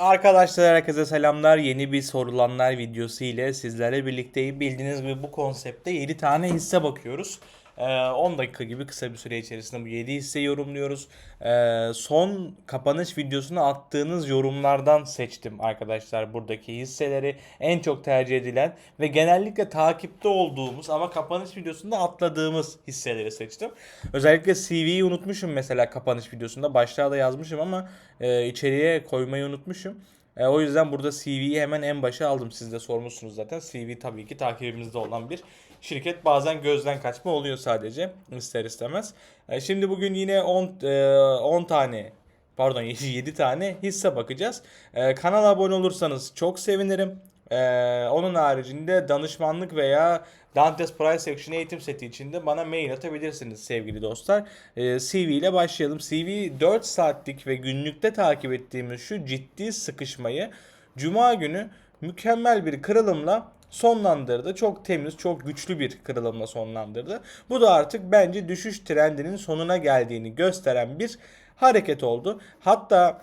Arkadaşlar herkese selamlar. Yeni bir sorulanlar videosu ile sizlerle birlikteyim. Bildiğiniz gibi bu konsepte 7 tane hisse bakıyoruz. Ee, 10 dakika gibi kısa bir süre içerisinde bu 7 hisseyi yorumluyoruz. Ee, son kapanış videosuna attığınız yorumlardan seçtim arkadaşlar buradaki hisseleri. En çok tercih edilen ve genellikle takipte olduğumuz ama kapanış videosunda atladığımız hisseleri seçtim. Özellikle CV'yi unutmuşum mesela kapanış videosunda. Başlığa da yazmışım ama e, içeriye koymayı unutmuşum. E, o yüzden burada CV'yi hemen en başa aldım. Siz de sormuşsunuz zaten. CV tabii ki takibimizde olan bir şirket. Bazen gözden kaçma oluyor sadece ister istemez. E, şimdi bugün yine 10 e, 10 tane pardon 7 tane hisse bakacağız. E, kanala abone olursanız çok sevinirim. Ee, onun haricinde danışmanlık veya Dantes Price Action eğitim seti için de bana mail atabilirsiniz sevgili dostlar. CV ile başlayalım. CV 4 saatlik ve günlükte takip ettiğimiz şu ciddi sıkışmayı Cuma günü mükemmel bir kırılımla sonlandırdı. Çok temiz, çok güçlü bir kırılımla sonlandırdı. Bu da artık bence düşüş trendinin sonuna geldiğini gösteren bir hareket oldu. Hatta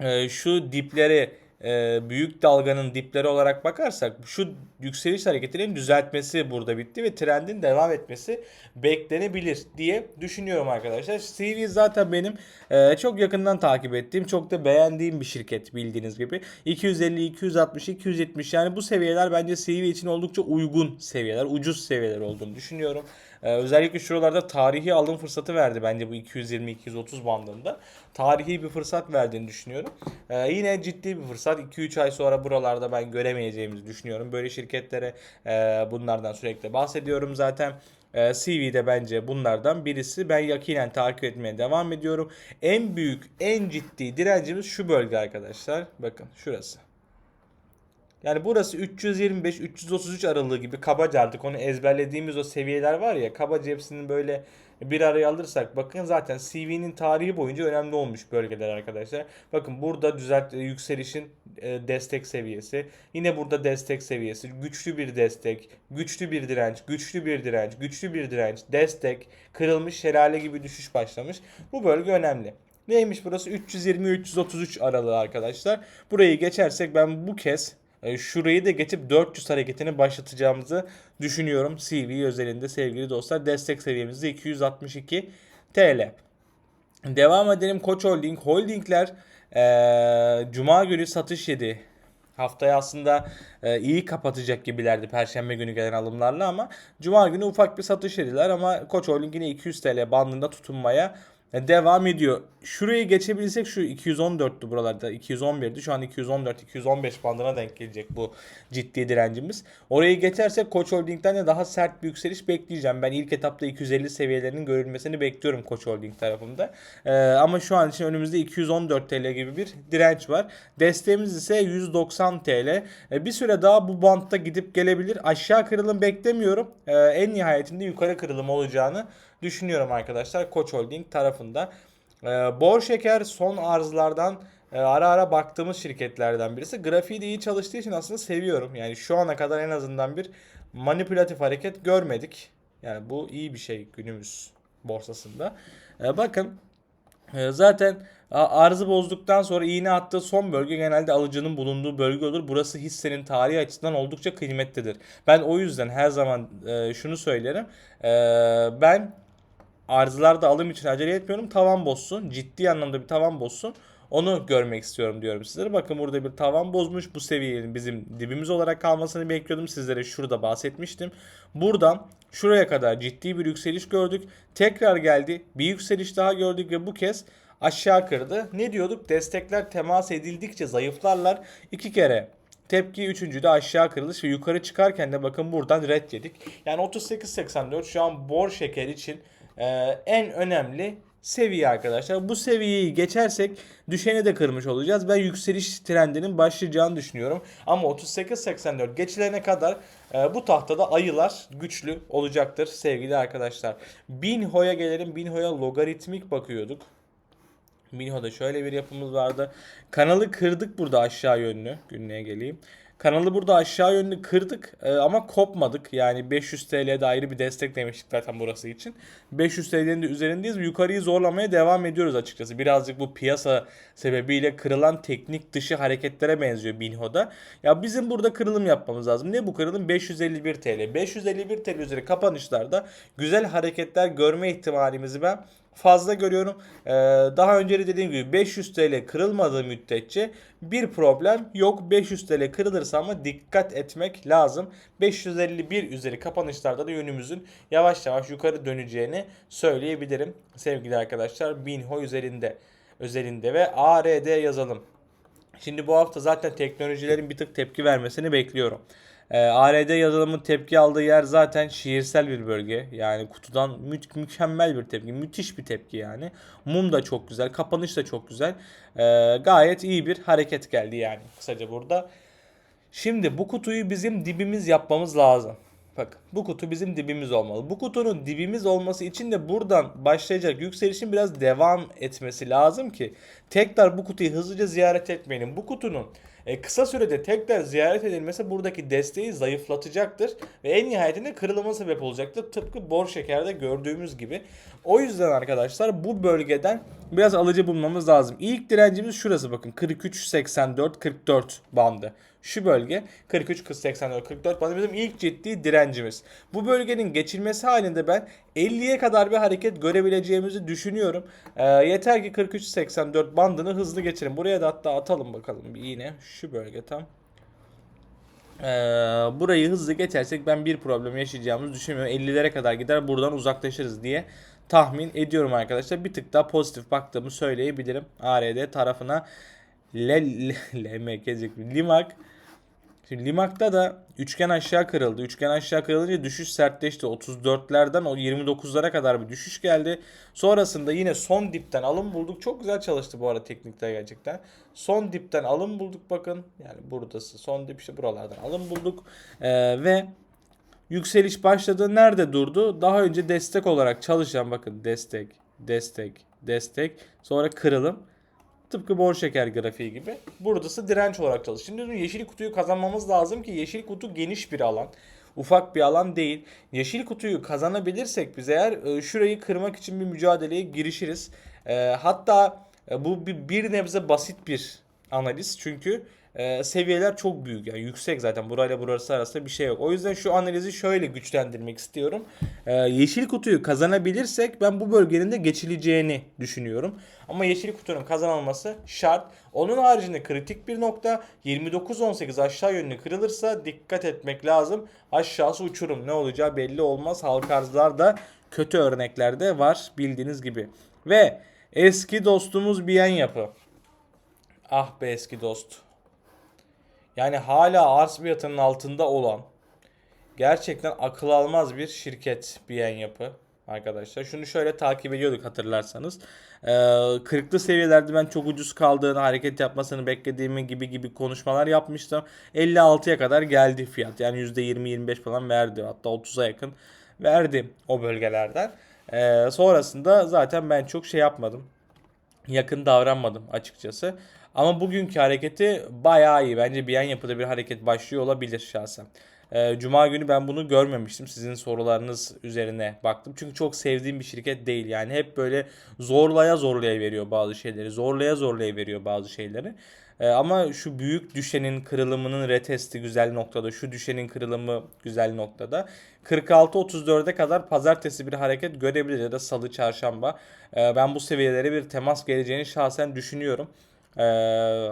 e, şu dipleri e, büyük dalganın dipleri olarak bakarsak şu yükseliş hareketinin düzeltmesi burada bitti ve trendin devam etmesi beklenebilir diye düşünüyorum arkadaşlar. CV zaten benim e, çok yakından takip ettiğim, çok da beğendiğim bir şirket bildiğiniz gibi. 250, 260, 270 yani bu seviyeler bence CV için oldukça uygun seviyeler, ucuz seviyeler olduğunu düşünüyorum. Ee, özellikle şuralarda tarihi alım fırsatı verdi bence bu 220-230 bandında. Tarihi bir fırsat verdiğini düşünüyorum. Ee, yine ciddi bir fırsat. 2-3 ay sonra buralarda ben göremeyeceğimizi düşünüyorum. Böyle şirketlere e, bunlardan sürekli bahsediyorum zaten. E, CV'de bence bunlardan birisi. Ben yakinen takip etmeye devam ediyorum. En büyük, en ciddi direncimiz şu bölge arkadaşlar. Bakın şurası. Yani burası 325-333 aralığı gibi kabaca artık onu ezberlediğimiz o seviyeler var ya kabaca hepsinin böyle bir araya alırsak bakın zaten CV'nin tarihi boyunca önemli olmuş bölgeler arkadaşlar. Bakın burada düzelt yükselişin e, destek seviyesi. Yine burada destek seviyesi. Güçlü bir destek, güçlü bir direnç, güçlü bir direnç, güçlü bir direnç, destek, kırılmış şelale gibi düşüş başlamış. Bu bölge önemli. Neymiş burası? 320-333 aralığı arkadaşlar. Burayı geçersek ben bu kez e, şurayı da geçip 400 hareketini başlatacağımızı düşünüyorum. CV özelinde sevgili dostlar. Destek seviyemiz de 262 TL. Devam edelim Koç Holding. Holdingler e, Cuma günü satış yedi. Haftayı aslında e, iyi kapatacak gibilerdi Perşembe günü gelen alımlarla ama Cuma günü ufak bir satış yediler ama Koç Holding yine 200 TL bandında tutunmaya devam ediyor. Şurayı geçebilsek şu 214'tü buralarda. 211'di. Şu an 214 215 bandına denk gelecek bu ciddi direncimiz. Orayı geçersek Koç Holding'den de daha sert bir yükseliş bekleyeceğim. Ben ilk etapta 250 seviyelerinin görülmesini bekliyorum Koç Holding tarafında. Ee, ama şu an için önümüzde 214 TL gibi bir direnç var. Desteğimiz ise 190 TL. Ee, bir süre daha bu bantta gidip gelebilir. Aşağı kırılım beklemiyorum. Ee, en nihayetinde yukarı kırılım olacağını düşünüyorum arkadaşlar Koç Holding tarafında. Ee, Bor Şeker son arzlardan e, ara ara baktığımız şirketlerden birisi. Grafiği de iyi çalıştığı için aslında seviyorum. Yani şu ana kadar en azından bir manipülatif hareket görmedik. Yani bu iyi bir şey günümüz borsasında. Ee, bakın e, zaten arzı bozduktan sonra iğne attığı son bölge genelde alıcının bulunduğu bölge olur. Burası hissenin tarihi açısından oldukça kıymetlidir. Ben o yüzden her zaman e, şunu söylerim. E, ben arzılarda alım için acele etmiyorum. Tavan bozsun. Ciddi anlamda bir tavan bozsun. Onu görmek istiyorum diyorum sizlere. Bakın burada bir tavan bozmuş. Bu seviyenin bizim dibimiz olarak kalmasını bekliyordum. Sizlere şurada bahsetmiştim. Buradan şuraya kadar ciddi bir yükseliş gördük. Tekrar geldi. Bir yükseliş daha gördük ve bu kez aşağı kırdı. Ne diyorduk? Destekler temas edildikçe zayıflarlar. İki kere Tepki üçüncü de aşağı kırılış ve yukarı çıkarken de bakın buradan red yedik. Yani 38.84 şu an bor şeker için e, en önemli seviye arkadaşlar. Bu seviyeyi geçersek düşeni de kırmış olacağız. Ben yükseliş trendinin başlayacağını düşünüyorum. Ama 38.84 geçilene kadar e, bu tahtada ayılar güçlü olacaktır sevgili arkadaşlar. Binho'ya gelelim. Binho'ya logaritmik bakıyorduk. Minho'da şöyle bir yapımız vardı. Kanalı kırdık burada aşağı yönlü. Günlüğe geleyim. Kanalı burada aşağı yönlü kırdık e, ama kopmadık. Yani 500 TL'de ayrı bir destek demiştik zaten burası için. 500 TL'nin de üzerindeyiz. Yukarıyı zorlamaya devam ediyoruz açıkçası. Birazcık bu piyasa sebebiyle kırılan teknik dışı hareketlere benziyor Binho'da. Ya bizim burada kırılım yapmamız lazım. Ne bu kırılım? 551 TL. 551 TL üzeri kapanışlarda güzel hareketler görme ihtimalimizi ben fazla görüyorum. Ee, daha önce de dediğim gibi 500 TL kırılmadığı müddetçe bir problem yok. 500 TL kırılırsa ama dikkat etmek lazım. 551 üzeri kapanışlarda da yönümüzün yavaş yavaş yukarı döneceğini söyleyebilirim. Sevgili arkadaşlar Binho üzerinde özelinde ve ARD yazalım. Şimdi bu hafta zaten teknolojilerin bir tık tepki vermesini bekliyorum. Ee, ARD yazılımın tepki aldığı yer zaten şiirsel bir bölge. Yani kutudan mü- mükemmel bir tepki. Müthiş bir tepki yani. Mum da çok güzel. Kapanış da çok güzel. Ee, gayet iyi bir hareket geldi yani kısaca burada. Şimdi bu kutuyu bizim dibimiz yapmamız lazım. Bak bu kutu bizim dibimiz olmalı. Bu kutunun dibimiz olması için de buradan başlayacak yükselişin biraz devam etmesi lazım ki tekrar bu kutuyu hızlıca ziyaret etmeyelim. Bu kutunun e, kısa sürede tekrar ziyaret edilmesi buradaki desteği zayıflatacaktır ve en nihayetinde kırılıma sebep olacaktır. Tıpkı bor şekerde gördüğümüz gibi. O yüzden arkadaşlar bu bölgeden biraz alıcı bulmamız lazım. İlk direncimiz şurası bakın 43 84 44 bandı. Şu bölge 43 84 44 bandı bizim ilk ciddi direncimiz. Bu bölgenin geçilmesi halinde ben 50'ye kadar bir hareket görebileceğimizi düşünüyorum. Ee, yeter ki 43 84 bandını hızlı geçirin. Buraya da hatta atalım bakalım bir iğne. Şu bölge tam. Ee, burayı hızlı geçersek ben bir problem yaşayacağımızı düşünmüyorum. 50'lere kadar gider buradan uzaklaşırız diye tahmin ediyorum arkadaşlar. Bir tık daha pozitif baktığımı söyleyebilirim. ARD tarafına L, L, LMK diyecektim. Limak Şimdi Limak'ta da üçgen aşağı kırıldı. Üçgen aşağı kırılınca düşüş sertleşti. 34'lerden o 29'lara kadar bir düşüş geldi. Sonrasında yine son dipten alım bulduk. Çok güzel çalıştı bu arada teknikte gerçekten. Son dipten alım bulduk bakın. Yani buradası son dip işte buralardan alım bulduk. Ee, ve yükseliş başladı. Nerede durdu? Daha önce destek olarak çalışan bakın destek, destek, destek. Sonra kırılım. Tıpkı bor şeker grafiği gibi. Buradası direnç olarak çalışıyor. Şimdi yeşil kutuyu kazanmamız lazım ki yeşil kutu geniş bir alan. Ufak bir alan değil. Yeşil kutuyu kazanabilirsek biz eğer e, şurayı kırmak için bir mücadeleye girişiriz. E, hatta e, bu bir nebze basit bir analiz. Çünkü e, seviyeler çok büyük yani yüksek zaten burayla burası arasında bir şey yok. O yüzden şu analizi şöyle güçlendirmek istiyorum. E, yeşil kutuyu kazanabilirsek ben bu bölgenin de geçileceğini düşünüyorum. Ama yeşil kutunun kazanılması şart. Onun haricinde kritik bir nokta 29-18 aşağı yönlü kırılırsa dikkat etmek lazım. Aşağısı uçurum ne olacağı belli olmaz. Halka arzlarda kötü örnekler de var bildiğiniz gibi. Ve eski dostumuz Biyen Yapı. Ah be eski dost. Yani hala arz fiyatının altında olan gerçekten akıl almaz bir şirket Biyen Yapı arkadaşlar. Şunu şöyle takip ediyorduk hatırlarsanız. Ee, kırıklı seviyelerde ben çok ucuz kaldığını, hareket yapmasını beklediğimi gibi gibi konuşmalar yapmıştım. 56'ya kadar geldi fiyat. Yani %20-25 falan verdi. Hatta 30'a yakın verdi o bölgelerden. Ee, sonrasında zaten ben çok şey yapmadım. Yakın davranmadım açıkçası. Ama bugünkü hareketi bayağı iyi. Bence bir yan yapıda bir hareket başlıyor olabilir şahsen. Ee, Cuma günü ben bunu görmemiştim. Sizin sorularınız üzerine baktım. Çünkü çok sevdiğim bir şirket değil. Yani hep böyle zorlaya zorlaya veriyor bazı şeyleri. Zorlaya zorlaya veriyor bazı şeyleri. Ee, ama şu büyük düşenin kırılımının retesti güzel noktada. Şu düşenin kırılımı güzel noktada. 46-34'e kadar pazartesi bir hareket görebilir ya da salı çarşamba. Ee, ben bu seviyelere bir temas geleceğini şahsen düşünüyorum. Ee,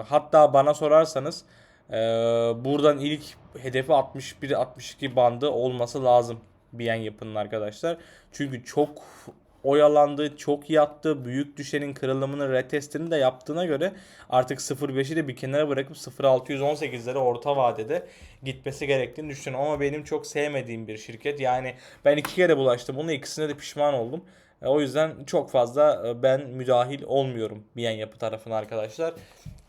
hatta bana sorarsanız e, buradan ilk hedefi 61-62 bandı olması lazım Biyen yapının arkadaşlar. Çünkü çok oyalandı, çok yattı. Büyük düşenin kırılımını retestini de yaptığına göre artık 0.5'i de bir kenara bırakıp 0.618'lere orta vadede gitmesi gerektiğini düşünüyorum. Ama benim çok sevmediğim bir şirket. Yani ben iki kere bulaştım. Bunun ikisine de pişman oldum. E, O yüzden çok fazla e, ben müdahil olmuyorum Biyen Yapı tarafına arkadaşlar.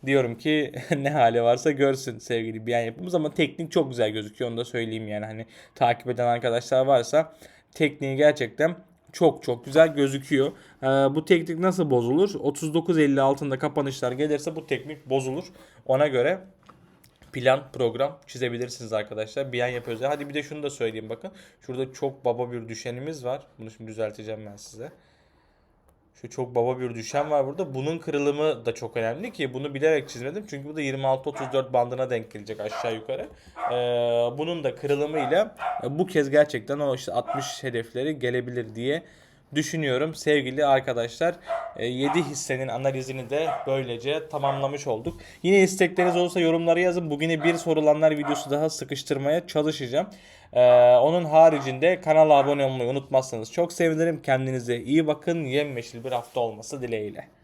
Diyorum ki ne hali varsa görsün sevgili Biyen Yapımız ama teknik çok güzel gözüküyor onu da söyleyeyim yani hani takip eden arkadaşlar varsa tekniği gerçekten çok çok güzel gözüküyor. Ee, bu teknik nasıl bozulur? 39.50 altında kapanışlar gelirse bu teknik bozulur. Ona göre plan, program çizebilirsiniz arkadaşlar. Bir an yapıyoruz. Hadi bir de şunu da söyleyeyim bakın. Şurada çok baba bir düşenimiz var. Bunu şimdi düzelteceğim ben size. Şu çok baba bir düşen var burada. Bunun kırılımı da çok önemli ki bunu bilerek çizmedim. Çünkü bu da 26-34 bandına denk gelecek aşağı yukarı. Ee, bunun da kırılımıyla bu kez gerçekten o işte 60 hedefleri gelebilir diye düşünüyorum. Sevgili arkadaşlar 7 hissenin analizini de böylece tamamlamış olduk. Yine istekleriniz olursa yorumlara yazın. Bugüne bir sorulanlar videosu daha sıkıştırmaya çalışacağım. Ee, onun haricinde kanala abone olmayı unutmazsanız çok sevinirim. Kendinize iyi bakın. Yemyeşil bir hafta olması dileğiyle.